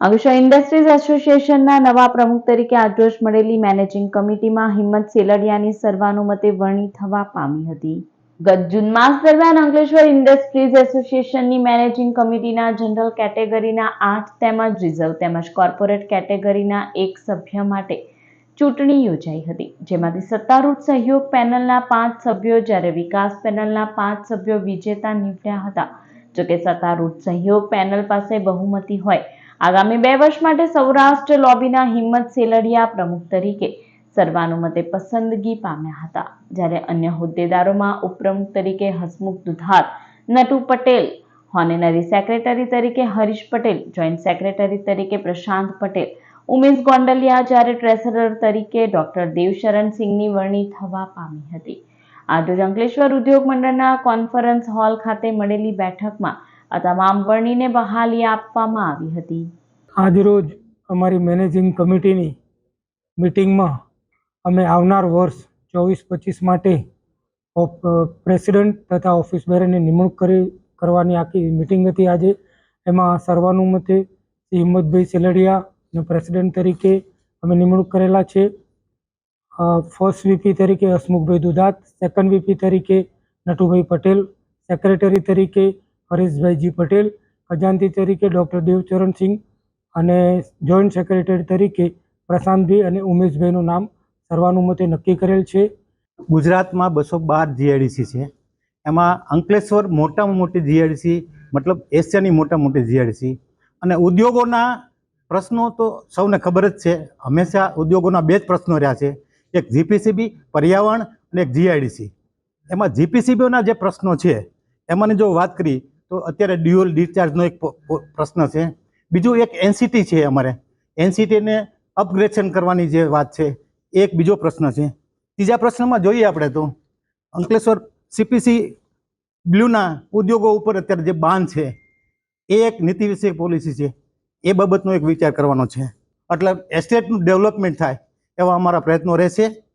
Ankleshwar industries એસોસિએશનના નવા પ્રમુખ તરીકે આજરોજ મળેલી મેનેજિંગ કમિટીમાં હિંમત સેલડિયાની સર્વાનુમતે વરણી થવા પામી હતી. ગત જૂન માસ દરમિયાન અંકલેશ્વર ઇન્ડસ્ટ્રીઝ એસોસિએશનની મેનેજિંગ કમિટીના જનરલ કેટેગરીના આઠ તેમજ રિઝર્વ તેમજ કોર્પોરેટ કેટેગરીના એક સભ્ય માટે ચૂંટણી યોજાઈ હતી, જેમાંથી સત્તારૂઢ સહયોગ પેનલના પાંચ સભ્યો જ્યારે વિકાસ પેનલના પાંચ સભ્યો વિજેતા નીવડ્યા હતા. જોકે સત્તારૂઢ સહયોગ પેનલ પાસે બહુમતી હોય આગામી બે વર્ષ માટે સૌરાષ્ટ્ર લોબીના હિંમત સેલડિયા પ્રમુખ તરીકે સર્વાનુમતે પસંદગી પામ્યા હતા. જ્યારે અન્ય હોદ્દેદારોમાં ઉપપ્રમુખ તરીકે હસમુખ દુધાત નટુ પટેલ, હોનેનરી સેક્રેટરી તરીકે હરીશ પટેલ, જોઈન્ટ સેક્રેટરી તરીકે પ્રશાંત પટેલ, ઉમેશ ગોંડલિયા જ્યારે ટ્રેસરર તરીકે ડોક્ટર દેવશરણ સિંહની વરણી થવા પામી હતી. આજે અંકલેશ્વર ઉદ્યોગ મંડળના કોન્ફરન્સ હોલ ખાતે મળેલી બેઠકમાં આ તમામ વરણીને બહાલી આપવામાં આવી હતી. આજરોજ અમારી મેનેજિંગ કમિટીની મિટિંગમાં અમે આવનાર વર્ષ ચોવીસ પચીસ માટે પ્રેસિડેન્ટ પ્રેસિડન્ટ તથા ઓફિસ બેરની નિમણૂક કરી, કરવાની આખી મિટિંગ હતી આજે. એમાં સર્વાનુમતે શ્રી હિંમતભાઈ સેલડિયાને પ્રેસિડન્ટ તરીકે અમે નિમણૂક કરેલા છે. ફર્સ્ટ વીપી તરીકે હસમુખભાઈ દુધાત, સેકન્ડ વીપી તરીકે નટુભાઈ પટેલ, સેક્રેટરી તરીકે હરેશભાઈજી પટેલ ખજાનતી તરીકે ડૉક્ટર દેવચરણસિંહ અને જોઈન્ટ સેક્રેટરી તરીકે પ્રશાંતભાઈ અને ઉમેશભાઈનું નામ સર્વાનુમતે નક્કી કરેલ છે. ગુજરાતમાં બસો બાર જીઆઈડીસી છે. એમાં અંકલેશ્વર મોટામાં મોટી જીઆઈડીસી મતલબ એશિયાની મોટા મોટી જીઆઈડીસી અને ઉદ્યોગોના પ્રશ્નો તો સૌને ખબર જ છે. હંમેશા ઉદ્યોગોના બે જ પ્રશ્નો રહ્યા છે. એક જીપીસીબી પર્યાવરણ અને એક જીઆઈડીસી એમાં જીપીસીબીઓના જે પ્રશ્નો છે, એમાંની જો વાત કરી તો અત્યારે ડ્યુઅલ ડિસ્ચાર્જનો એક પ્રશ્ન છે. બીજું એક એનસીટી છે અમારે. એનસીટીને અપગ્રેડેશન કરવાની જે વાત છે, એ એક બીજો પ્રશ્ન છે. ત્રીજા પ્રશ્નમાં જોઈએ આપણે તો. અંકલેશ્વર સીપીસી બ્લુના ઉદ્યોગો ઉપર અત્યારે જે બાન છે, એ એક નીતિ વિષયક પોલિસી છે. એ બાબતનો એક વિચાર કરવાનો છે. એટલે એસ્ટેટનું ડેવલપમેન્ટ થાય એવા અમારા પ્રયત્નો રહેશે.